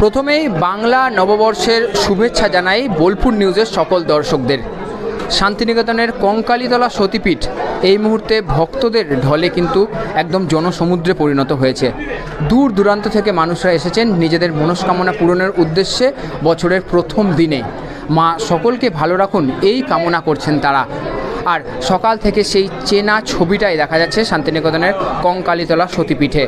প্রথমেই বাংলা নববর্ষের শুভেচ্ছা জানাই বোলপুর নিউজের সকল দর্শকদের। শান্তিনিকেতনের কঙ্কালীতলা সতীপীঠ এই মুহূর্তে ভক্তদের ঢলে কিন্তু একদম জনসমুদ্রে পরিণত হয়েছে। দূর দূরান্ত থেকে মানুষরা এসেছেন নিজেদের মনস্কামনা পূরণের উদ্দেশ্যে বছরের প্রথম দিনে। মা সকলকে ভালো রাখুন, এই কামনা করছেন তারা। আর সকাল থেকে সেই চেনা ছবিটাই দেখা যাচ্ছে শান্তিনিকেতনের কঙ্কালীতলা সতীপীঠে।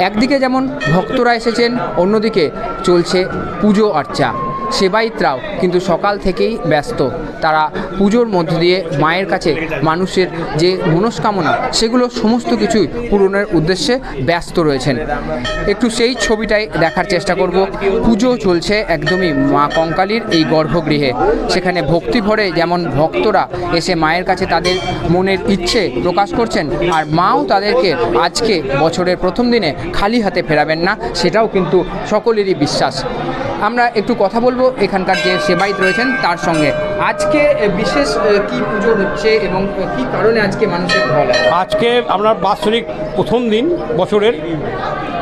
একদিকে যেমন ভক্তরা এসেছেন অন্যদিকে চলছে পুজো আর্চা সেবায়িতরাও কিন্তু সকাল থেকেই ব্যস্ত। তারা পুজোর মধ্য দিয়ে মায়ের কাছে মানুষের যে মনস্কামনা, সেগুলো সমস্ত কিছুই পূরণের উদ্দেশ্যে ব্যস্ত রয়েছেন। একটু সেই ছবিটাই দেখার চেষ্টা করব। পুজো চলছে একদমই মা কঙ্কালীর এই গর্ভগৃহে। সেখানে ভক্তি ভরে যেমন ভক্তরা এসে মায়ের কাছে তাদের মনের ইচ্ছে প্রকাশ করছেন, আর মাও তাদেরকে আজকে বছরের প্রথম দিনে খালি হাতে ফেরাবেন না, সেটাও কিন্তু সকলেরই বিশ্বাস। আমরা একটু কথা বলব, এখানকার যে সেবায়িত রয়েছেন তার সঙ্গে। আজকে বিশেষ কি পুজো হচ্ছে এবং কি কারণে আজকে মানুষের ঢল আজকে আমরা বাৎসরিক প্রথম দিন বছরের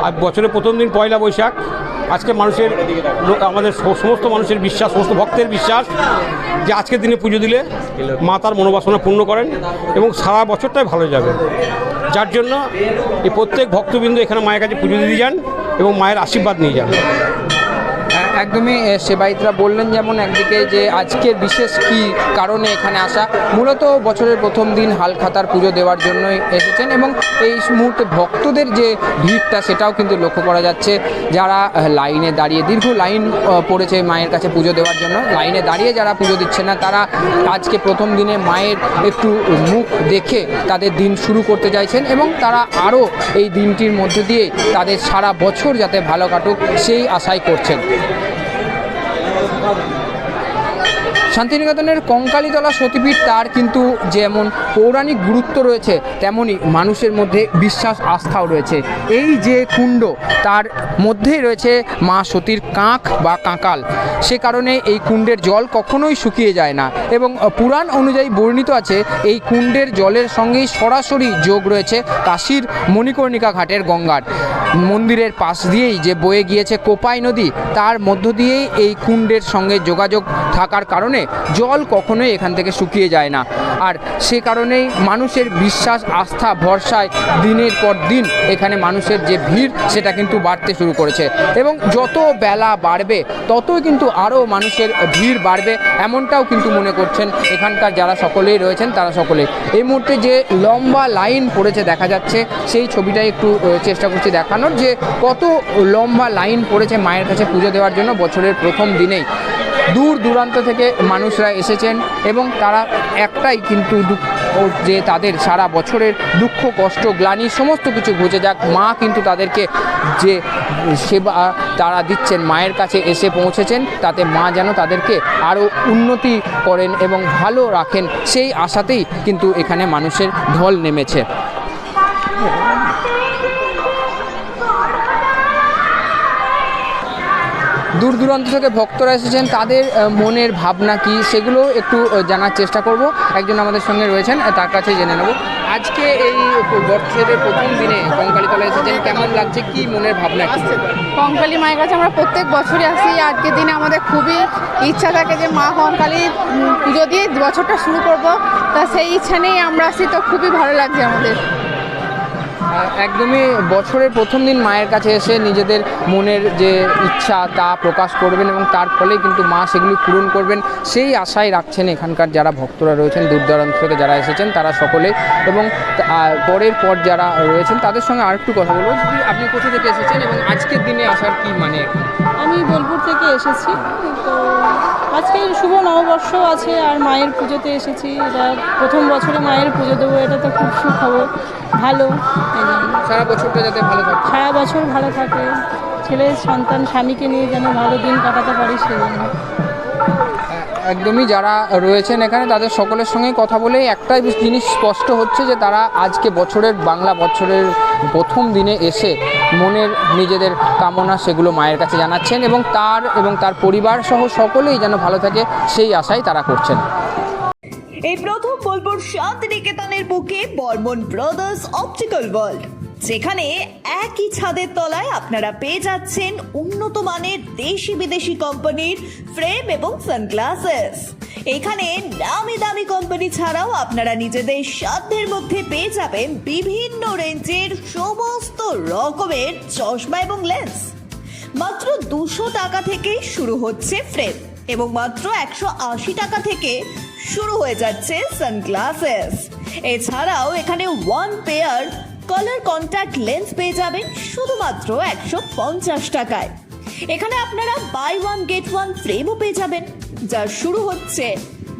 আর বছরের প্রথম দিন পয়লা বৈশাখ। আজকে মানুষের আমাদের সমস্ত মানুষের বিশ্বাস, সমস্ত ভক্তের বিশ্বাস যে আজকের দিনে পুজো দিলে মা তার মনোবাসনা পূর্ণ করেন এবং সারা বছরটাই ভালো যাবে। যার জন্য এই প্রত্যেক ভক্তবৃন্দ এখানে মায়ের কাছে পুজো দিয়ে যান এবং মায়ের আশীর্বাদ নিয়ে যান। একদমই সেবায়িতরা বললেন যেমন একদিকে যে আজকের বিশেষ কি কারণে এখানে আসা, মূলত বছরের প্রথম দিন হালখাতার পুজো দেওয়ার জন্যই এসেছেন এবং এই মুহূর্তে ভক্তদের যে ভিড়টা সেটাও কিন্তু লক্ষ্য করা যাচ্ছে। যারা লাইনে দাঁড়িয়ে, দীর্ঘ লাইন পড়েছে মায়ের কাছে পুজো দেওয়ার জন্য, লাইনে দাঁড়িয়ে যারা পুজো দিচ্ছে না, তারা আজকে প্রথম দিনে মায়ের একটু মুখ দেখে তাদের দিন শুরু করতে চাইছেন এবং তারা আরও এই দিনটির মধ্য দিয়ে তাদের সারা বছর যাতে ভালো কাটুক, সেই আশাই করছেন। 아, 네. শান্তিনিকেতনের কঙ্কালীতলা সতীপীঠ, তার কিন্তু যেমন পৌরাণিক গুরুত্ব রয়েছে তেমনই মানুষের মধ্যে বিশ্বাস আস্থাও রয়েছে। এই যে কুণ্ড, তার মধ্যেই রয়েছে মা সতীর কাঁক বা কাঁকাল। সে কারণে এই কুণ্ডের জল কখনোই শুকিয়ে যায় না এবং পুরাণ অনুযায়ী বর্ণিত আছে, এই কুণ্ডের জলের সঙ্গেই সরাসরি যোগ রয়েছে কাশীর মণিকর্ণিকা ঘাটের গঙ্গার। মন্দিরের পাশ দিয়েই যে বয়ে গিয়েছে কোপাই নদী, তার মধ্য দিয়েই এই কুণ্ডের সঙ্গে যোগাযোগ থাকার কারণে জল কখনোই এখান থেকে শুকিয়ে যায় না। আর সে কারণেই মানুষের বিশ্বাস, আস্থা, ভরসায় দিনের পর দিন এখানে মানুষের যে ভিড়, সেটা কিন্তু বাড়তে শুরু করেছে। এবং যত বেলা বাড়বে, ততই কিন্তু আরও মানুষের ভিড় বাড়বে, এমনটাও কিন্তু মনে করছেন এখানকার যারা সকলেই রয়েছেন, তারা সকলেই। এই মুহূর্তে যে লম্বা লাইন পড়েছে দেখা যাচ্ছে, সেই ছবিটাই একটু চেষ্টা করছি দেখানোর যে কত লম্বা লাইন পড়েছে মায়ের কাছে পুজো দেওয়ার জন্য বছরের প্রথম দিনেই। দূর দূরান্ত থেকে মানুষরা এসেছেন এবং তারা একটাই কিন্তু যে তাদের সারা বছরের দুঃখ, কষ্ট, গ্লানি সমস্ত কিছু ঘুচে যাক। মা কিন্তু তাদেরকে যে সেবা তারা দিচ্ছেন, মায়ের কাছে এসে পৌঁছেছেন, তাতে মা যেন তাদেরকে আরও উন্নতি করেন এবং ভালো রাখেন, সেই আশাতেই কিন্তু এখানে মানুষের ঢল নেমেছে। দূর দূরান্ত থেকে ভক্তরা এসেছেন, তাদের মনের ভাবনা কি সেগুলো একটু জানার চেষ্টা করব। একজন আমাদের সঙ্গে রয়েছেন তার কাছে জেনে নেব। আজকে এই বছরের প্রথম দিনে কঙ্কালীতলা এসেছেন, কেমন লাগছে, কি মনের ভাবনা কঙ্কালী মায়ের কাছে আমরা প্রত্যেক বছরই আসি। আজকের দিনে আমাদের খুবই ইচ্ছা থাকে যে মা কঙ্কালী পুজো দিয়ে বছরটা শুরু করব, তা সেই ইচ্ছা নিয়েই আমরা আসি, তো খুবই ভালো লাগছে আমাদের। একদমই বছরের প্রথম দিন মায়ের কাছে এসে নিজেদের মনের যে ইচ্ছা তা প্রকাশ করবেন এবং তার ফলে কিন্তু মা সেগুলি পূরণ করবেন। সেই আশাই রাখছেন এখানকার যারা ভক্তরা রয়েছেন দূর দূরান্ত থেকে যারা এসেছেন তারা সকলে এবং পরের পর যারা রয়েছেন তাদের সঙ্গে আরেকটু কথা বলব। আপনি কোথা থেকে এসেছেন এবং আজকের দিনে আসার কি মানে আমি বোলপুর থেকে এসেছি। তো আজকে শুভ নববর্ষ আছে আর মায়ের পুজোতে এসেছি। এটা প্রথম বছরে মায়ের পুজো দেবো, এটা তো খুব সুখবর। ভালো। সারা বছরটা যাতে ভালো থাকে। সারা বছর ভালো থাকে। ছেলে সন্তান স্বামীকে নিয়ে যেন ভালো দিন কাটাতে পারি সেই জন্য একদমই যারা রয়েছেন এখানে তাদের সকলের সঙ্গে কথা বলে একটাই জিনিস স্পষ্ট হচ্ছে যে তারা আজকে বছরের বাংলা বছরের প্রথম দিনে এসে মনের নিজেদের কামনা সেগুলো মায়ের কাছে জানাচ্ছেন এবং তার এবং তার পরিবার সহ সকলেই যেন ভালো থাকে সেই আশাই তারা করছেন। এই প্রথম বোলপুর শান্তিনিকেতনের বুকে বর্মন ব্রাদার্স অপটিক্যাল ওয়ার্ল্ড। যেখানে একই ছাদের তলায় আপনারা পেয়ে যাচ্ছেন উন্নত মানের দেশি বিদেশি কোম্পানির ফ্রেম এবং সানগ্লাসেস। এখানে দামি দামি কোম্পানি ছাড়াও আপনারা নিজেদের সাধ্যের মধ্যে পেয়ে যাবেন বিভিন্ন রেঞ্জের সমস্ত রকমের চশমা এবং লেন্স। মাত্র দুশো টাকা থেকে শুরু হচ্ছে ফ্রেম। এবং মাত্র একশো আশি টাকা থেকে শুরু হয়ে যাচ্ছে সানগ্লাসেস এছাড়াও এখানে one pair colour contact lens পেয়ে যাবেন শুধুমাত্র একশো পঞ্চাশ টাকায়। এখানে আপনারা বাই ওয়ান গেট ওয়ান ফ্রেমও পেয়ে যাবেন, যা শুরু হচ্ছে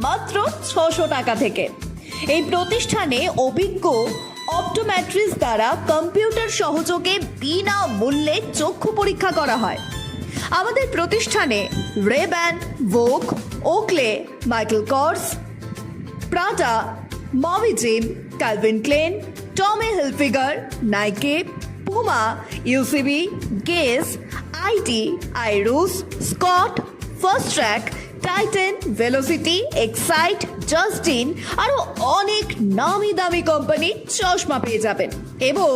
মাত্র ছশো টাকা থেকে। এই প্রতিষ্ঠানে অভিজ্ঞ অপটোম্যাট্রিস দ্বারা কম্পিউটার সহযোগে বিনা মূল্যে চক্ষু পরীক্ষা করা হয়। আমাদের প্রতিষ্ঠানে RayBan Vogue Oakley Michael Kors Prada mummy gym Calvin Klein Tommy Hilfiger Nike Puma UCB Guess IT Irus Scott Fastrack Titan Velocity Excite Justin আরও অনেক নামি দামি কোম্পানির চশমা পেয়ে যাবেন। এবং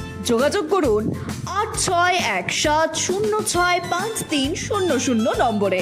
যোগাযোগ করুন আট ছয় এক সাত শূন্য ছয় পাঁচ তিন শূন্য শূন্য নম্বরে।